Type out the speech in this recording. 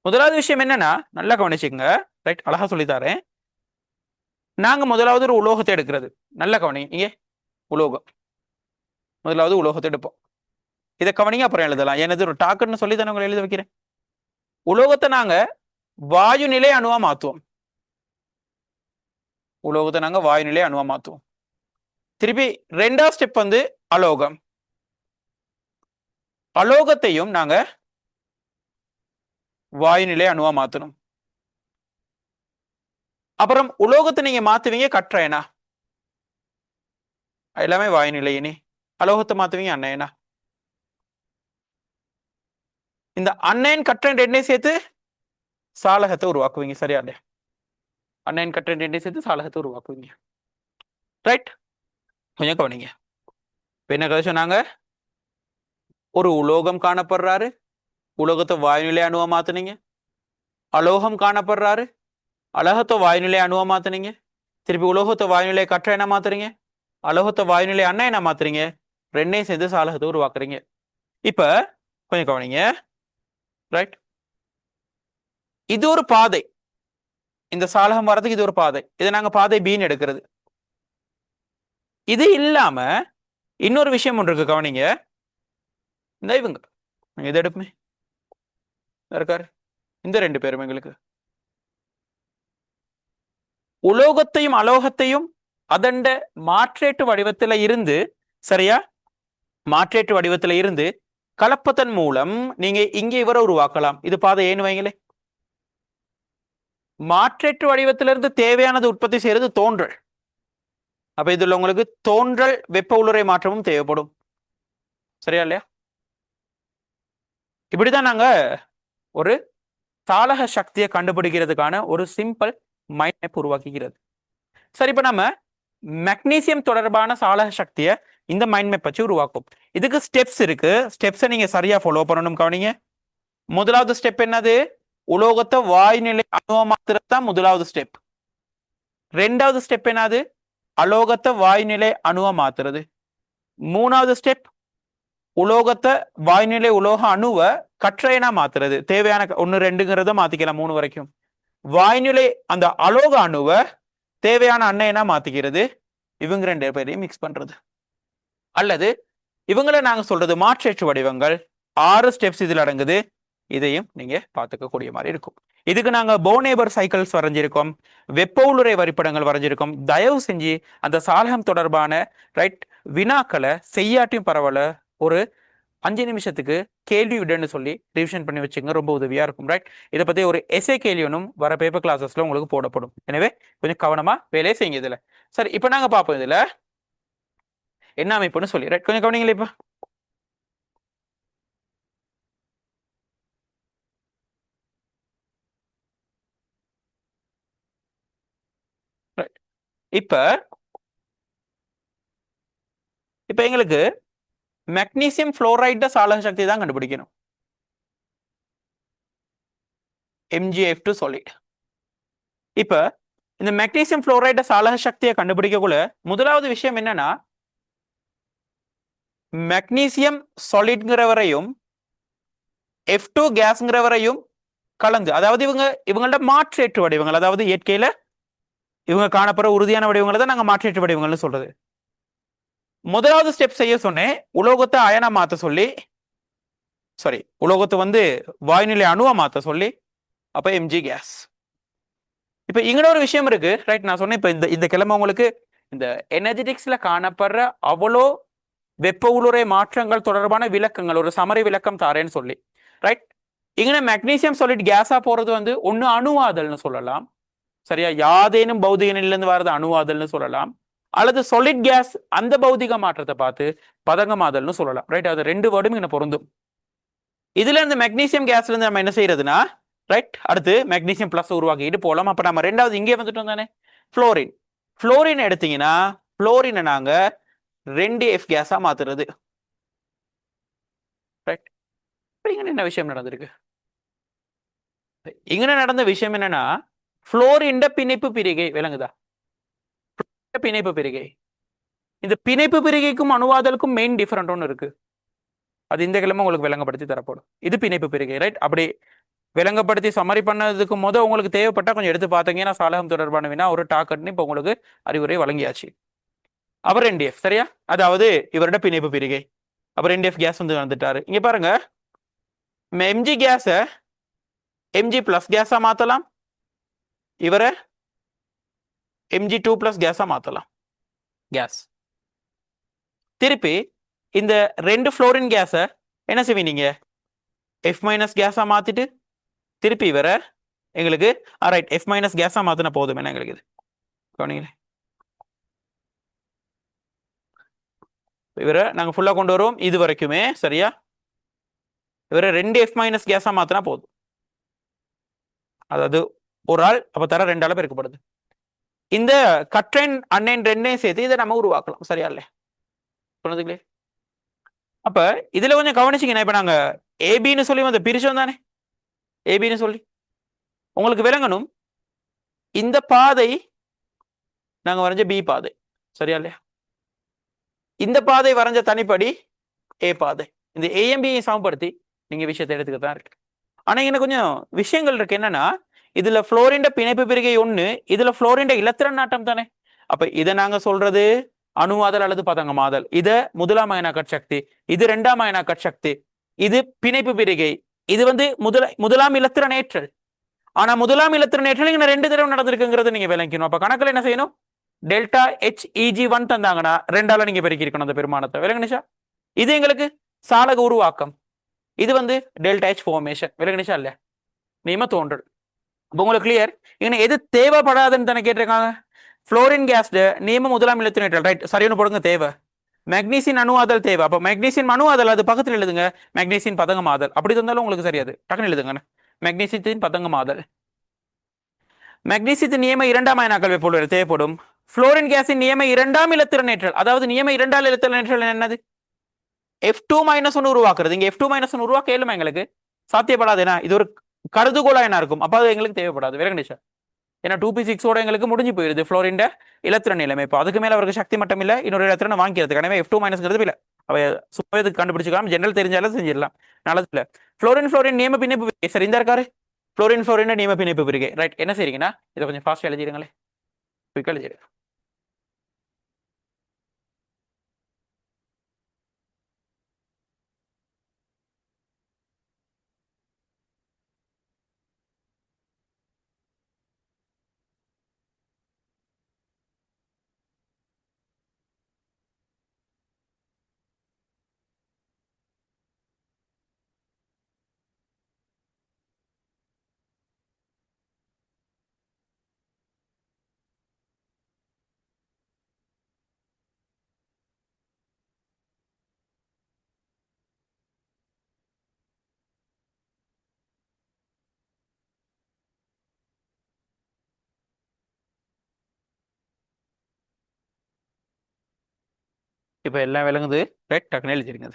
முதலாவது விஷயம் என்னன்னா நல்லா கவனிச்சுக்கோங்க. ரைட் அழகா சொல்லித்தாரேன் நாங்க முதலாவது ஒரு உலோகத்தை எடுக்கிறது. நல்ல கவனிங்க இங்கே உலோகம். முதலாவது உலோகத்தை எடுப்போம். இதை கவனிங்க அப்புறம் எழுதலாம். எனது ஒரு டாக்குன்னு சொல்லி தானே உங்களை எழுத வைக்கிறேன். உலோகத்தை நாங்க வாயு நிலை அணுவா மாத்துவோம். உலோகத்தை நாங்க வாயு நிலை அணுவா மாத்துவோம். திருப்பி ரெண்டாவது ஸ்டெப் வந்து அலோகம். அலோகத்தையும் நாங்கள் வாயுநிலை அணுவா மாத்தணும். அப்புறம் உலோகத்தை நீங்க மாத்துவீங்க கற்றையனா எல்லாமே வாயுநிலையினே அலோகத்தை மாத்துவீங்க அன்னையனா இந்த அன்னையன் கற்றன் ரெண்டையும் சேர்த்து சாலகத்தை உருவாக்குவீங்க சரியா இல்லையா? அன்னையன் கற்றன் ரெண்டையும் சேர்த்து சாலகத்தை உருவாக்குவீங்க. ரைட் கொஞ்சம் கவனிங்க. என்ன கதை சொன்னாங்க ஒரு உலோகம் காணப்படுறாரு உலோகத்தை வாயுநிலை அணுவா மாத்துனீங்க? அலோகம் காணப்படுறாரு. அழகத்தை வாயுநிலை அணுவா மாத்தினீங்க? திருப்பி உலோகத்தை வாயுநிலை கற்ற என்ன மாத்துறீங்க? அலோகத்தை வாயுநிலை அண்ணா என்ன மாத்துறீங்க? ரெண்டையும் சேர்ந்து சாலகத்தை உருவாக்குறீங்க. இப்ப கொஞ்சம் கவனிங்க. ரைட் இது ஒரு பாதை. இந்த சாலகம் வர்றதுக்கு இது ஒரு பாதை. இதை நாங்க பாதை பீன் எடுக்கிறது. இது இல்லாம இன்னொரு விஷயம் ஒன்று இருக்கு. கவனிங்க. இந்த இவங்க. இதை எடுப்புமே. இருக்காரு இந்த ரெண்டு பேரும் எங்களுக்கு. உலோகத்தையும் அலோகத்தையும் அதண்ட மாற்றேட்டு வடிவத்துல இருந்து சரியா? மாற்றேட்டு வடிவத்துல இருந்து கலப்பதன் மூலம் நீங்க இங்க இவரை உருவாக்கலாம். இது பாதை ஏன்னு வைங்களே. மாற்றேட்டு வடிவத்திலிருந்து தேவையானது உற்பத்தி செய்யறது தோன்றல். அப்ப இதுல உங்களுக்கு தோன்றல் வெப்ப உளுரை மாற்றமும் தேவைப்படும். சரியா இல்லையா? இப்படிதான் நாங்க ஒரு தாளக சக்தியை கண்டுபிடிக்கிறதுக்கான ஒரு சிம்பிள் மைண்ட் மேப் உருவாக்குகிறது. சரி இப்போ நம்ம மெக்னீசியம் தொடர்பான சாலக சக்தியை இந்த மைண்ட் மேப் வச்சு உருவாக்கும் இதுக்கு ஸ்டெப்ஸ் இருக்கு. ஸ்டெப்ஸை நீங்க சரியா ஃபாலோ பண்ணணும் கவனிங்க. முதலாவது ஸ்டெப் என்னது? உலோகத்தை வாயுநிலை அணுவ மாத்துறது தான் முதலாவது ஸ்டெப் ரெண்டாவது ஸ்டெப் என்னது? அலோகத்தை வாயுநிலை அணுவ மாத்துறது மூணாவது ஸ்டெப் உலோகத்தை வாயுநிலை உலோக அணுவை கற்றையனா மாத்துறது. தேவையான ஒன்று ரெண்டுங்கிறத மாத்திக்கலாம் மூணு வரைக்கும். வாய்நிலை அந்த அலோக அணுவை தேவையான அன்னையனா மாத்திக்கிறது. இவங்க ரெண்டு பேரையும் மிக்ஸ் பண்றது. அல்லது இவங்களை நாங்க சொல்றது மாற்றேற்று வடிவங்கள். ஆறு ஸ்டெப்ஸ் இதில் அடங்குது. இதையும் நீங்க பார்த்துக்கக்கூடிய மாதிரி இருக்கும். இதுக்கு நாங்க போனேபர் சைக்கிள்ஸ் வரைஞ்சிருக்கோம். வெப்ப உளுரை வரிப்படங்கள் வரைஞ்சிருக்கோம். தயவு செஞ்சு அந்த சாலகம் தொடர்பான ரைட் வினாக்களை செய்யாட்டியும் பரவாயில்ல. ஒரு அஞ்சு நிமிஷத்துக்கு கேள்வி விடுன்னு சொல்லி ரிவிஷன் பண்ணி வச்சுங்க ரொம்ப உதவியாக இருக்கும் ரைட் இதை பற்றி ஒரு எஸ்ஏ கேள்வியனும் வர பேப்பர் கிளாஸஸில் உங்களுக்கு போடப்படும். எனவே கொஞ்சம் கவனமாக வேலையை செய்யுங்க இதில். சரி இப்போ நாங்கள் பார்ப்போம் இதில். என்ன அமைப்புன்னு சொல்லி ரைட் கொஞ்சம் கவனிங்களே இப்போ. இப்போ இப்போ எங்களுக்கு மெக்னீசியம் புளோரைட சாலக சக்தி தான் கண்டுபிடிக்கணும். எம்ஜிஎஃப் டு சொல்லிட் இப்ப இந்த மெக்னீசியம் புளோரைட சாலக சக்தியை கண்டுபிடிக்கக்குள்ள முதலாவது விஷயம் என்னன்னா மெக்னீசியம் சொலிட்ங்கிறவரையும் எஃப் டூ கேஸ்ங்கிறவரையும் கலந்து அதாவது இவங்க இவங்களோட மாற்றேற்று வடிவங்கள் அதாவது இயற்கையில இவங்க காணப்படுற உறுதியான வடிவங்களை தான் நாங்கள் மாற்றேற்று வடிவங்கள்னு சொல்றது. முதலாவது ஸ்டெப் செய்ய சொன்னேன். உலோகத்தை அயனா மாத்த சொல்லி சாரி உலோகத்தை வந்து வாயுநிலை அணுவா மாத்த சொல்லி அப்ப எம்ஜி கேஸ் இப்ப இங்கே ஒரு விஷயம் இருக்கு. ரைட் நான் சொன்னேன் இப்ப இந்த இந்த கிழமை உங்களுக்கு இந்த எனர்ஜெட்டிக்ஸ்ல காணப்படுற அவ்வளோ வெப்ப உளுரை மாற்றங்கள் தொடர்பான விளக்கங்கள் ஒரு சமரி விளக்கம் தாரேன்னு சொல்லி. ரைட் இங்கே மெக்னீசியம் சொல்லிட்டு கேஸா போறது வந்து ஒன்று அணுவாதல்னு சொல்லலாம். சரியா? யாதேனும் பௌதிக நிலையிலிருந்து வர்றது அணுவாதல்னு சொல்லலாம். அல்லது சொலிட் கேஸ் அந்த பௌதிக மாற்றத்தை பார்த்து பதங்கமாதல்னு சொல்லலாம். ரைட் அது ரெண்டு வேர்டும் இங்கே பொருந்தும். இதுல இந்த மெக்னீசியம் கேஸ்ல இருந்து நம்ம என்ன செய்யறதுன்னா ரைட் அடுத்து மெக்னீசியம் பிளஸ் உருவாக்கிட்டு போகலாம் அப்ப நம்ம ரெண்டாவது இங்கே வந்துட்டோம் தானே? ஃப்ளோரின் ஃப்ளோரின் எடுத்தீங்கன்னா ஃப்ளோரினை நாங்க ரெண்டு எஃப் கேஸா மாத்துறது. ரைட் இங்கே என்ன விஷயம் நடந்திருக்கு? இங்க நடந்த விஷயம் என்னன்னா ஃப்ளோரின் பிணைப்பு பிரிகை விளங்குதா? பிணைப்பு பிரிகை. இந்த பிணைப்பு பிரிகைக்கும் அணுவாதலுக்கும் மெயின் டிஃபரெண்ட் ஒன்று இருக்கு. அது இந்த கிழமை உங்களுக்கு விளங்கப்படுத்தி தரப்படும். இது பிணைப்பு பிரிகை ரைட் அப்படி விளங்கப்படுத்தி சமரி பண்ணதுக்கு முத உங்களுக்கு தேவைப்பட்டா கொஞ்சம் எடுத்து பார்த்தீங்கன்னா சாலகம் தொடர்பான வினா ஒரு டாக்கட்னு இப்போ உங்களுக்கு அறிவுரை வழங்கியாச்சு. அவர் என்டிஎஃப் சரியா? அதாவது இவரோட பிணைப்பு பிரிகை. அப்புறம் என்டிஎஃப் கேஸ் வந்து வந்துட்டாரு இங்க பாருங்க. எம்ஜி கேஸை எம்ஜி பிளஸ் கேஸா மாத்தலாம். இவரை எம்ஜி டூ பிளஸ் கேஸா மாத்தலாம். கேஸ் திருப்பி இந்த ரெண்டு ஃப்ளோரின் கேஸை என்ன செய்வீங்க எஃப் மைனஸ் கேஸா மாத்திட்டு திருப்பி இவரை எங்களுக்கு ரைட் எஃப் மைனஸ் கேஸா மாத்தினா போதும் என்ன எங்களுக்கு இது? கவனிங்களே இவரை நாங்க ஃபுல்லா கொண்டு வருவோம் இது வரைக்குமே சரியா? இவரை ரெண்டு எஃப் மைனஸ் கேஸா மாத்தினா போதும். அதாவது ஒரு ஆள் அப்ப தர ரெண்டு ஆள் பெருக்கப்படுது. இந்த கட்ரென் அண்ணன் ரெண்டையும் சேர்த்து இதை நம்ம உருவாக்கலாம். சரியா இல்லையா? சொன்னதுங்களே அப்ப இதுல கொஞ்சம் கவனிச்சிங்கன்னா இப்ப நாங்க ஏபின்னு சொல்லி வந்து பிரிச்சோம் தானே? ஏபின்னு சொல்லி. உங்களுக்கு விளங்கணும் இந்த பாதை நாங்க வரைஞ்ச பி பாதை. சரியா இல்லையா? இந்த பாதை வரைஞ்ச தனிப்படி ஏ பாதை. இந்த ஏஎம்பியை சமப்படுத்தி நீங்க விஷயத்தை எடுத்துக்க தான் இருக்கு. ஆனா இன்னும் கொஞ்சம் விஷயங்கள் இருக்கு. என்னன்னா இதுல புளோரின்ட பிணைப்பு பிரிகை ஒண்ணு இதுல புளோரின்ட இலத்திரன் நாட்டம் தானே? அப்ப இதை நாங்க சொல்றது அணுவாதல் அல்லது பதங்கமாதல் இத முதலாம் அயனாக்கட் சக்தி இது ரெண்டாம் அயனாக்கட் சக்தி இது பிணைப்பு பிரிகை இது வந்து முதல முதலாம் இலத்திரன் ஏற்றல். ஆனா முதலாம் இலத்திரன் ஏற்றல் இங்க ரெண்டு தடவை நடந்திருக்குங்கிறது நீங்க விளங்கிக்கணும். அப்ப கணக்குல என்ன செய்யணும்? டெல்டா ஹெச் இஜி ஒன் தந்தாங்கன்னா ரெண்டால நீங்க பெருக்கிருக்கணும் அந்த பெருமானத்தை. விளங்குனிச்சா இது எங்களுக்கு சாலக உருவாக்கம். இது வந்து டெல்டா ஹெச் ஃபோர்மேஷன் விளங்குனிச்சா இல்ல நியம தோன்றல். அப்போ உங்களுக்கு கிளியர் இங்க எது தேவைப்படாதுன்னு தானே கேட்டிருக்காங்க? ஃப்ளோரின் கேஸ்டு நியம முதலாம் இலத்திரனேற்றல் ரைட் சரியான போடுங்க தேவை. மெக்னீசியன் அணுவாதல் தேவை. அப்போ மெக்னீசியன் அணுவாதல் அது பக்கத்தில் எழுதுங்க. மெக்னீசியன் பதங்கமாதல் அப்படி தந்தாலும் உங்களுக்கு சரியாது. டக்குன்னு எழுதுங்க மெக்னீசியத்தின் பதங்கமாதல் மெக்னீசியத்தின் நியம இரண்டாம் அயனாக்கள் எப்பொழுது தேவைப்படும். ஃப்ளோரின் கேஸின் நியம இரண்டாம் இலத்திரநேற்றல் அதாவது நியம இரண்டாம் இலத்திரநேற்றல் என்னது? எஃப் டூ மைனஸ் ஒன்று உருவாக்குறது. இங்கே எஃப் டூ மைனஸ் ஒன்று உருவாக்க இயலுமா எங்களுக்கு? சாத்தியப்படாது. ஏன்னா இது ஒரு கருதுகோளா என்ன இருக்கும் அப்போ அது எங்களுக்கு தேவைப்படாது. விலகணிச்சா ஏன்னா டூ பி சிக்ஸோட எங்களுக்கு முடிஞ்சு போயிருது. ஃப்ளோரின் இலத்திரன் நிலைமை இப்போ அதுக்கு மேல அவருக்கு சக்தி மட்டும் இல்ல இன்னொரு இலத்திரனை வாங்கிறதுக்கு எனவே எஃப் டூ மைனஸ்ங்கிறது இல்லை அவ சுயத்துக்கு கண்டுபிடிச்சிக்கலாம் ஜெனரல் தெரிஞ்சாலும் செஞ்சிடலாம். நல்லது இல்ல ஃப்ளோரின் ஃப்ளோரின் நியம பிணைப்பு சரி இந்த இருக்காரு ஃப்ளோரின் ஃப்ளோரின் நியம பிணைப்பு பிரிகை. ரைட் என்ன செய்றீங்கன்னா இதை கொஞ்சம் ஃபாஸ்ட் எழுதிடுங்களே குயிக்காக எழுதிடுங்க. இப்போ எல்லாம் விளங்குது. ரைட் டக்குன்னு எழுதிடுங்க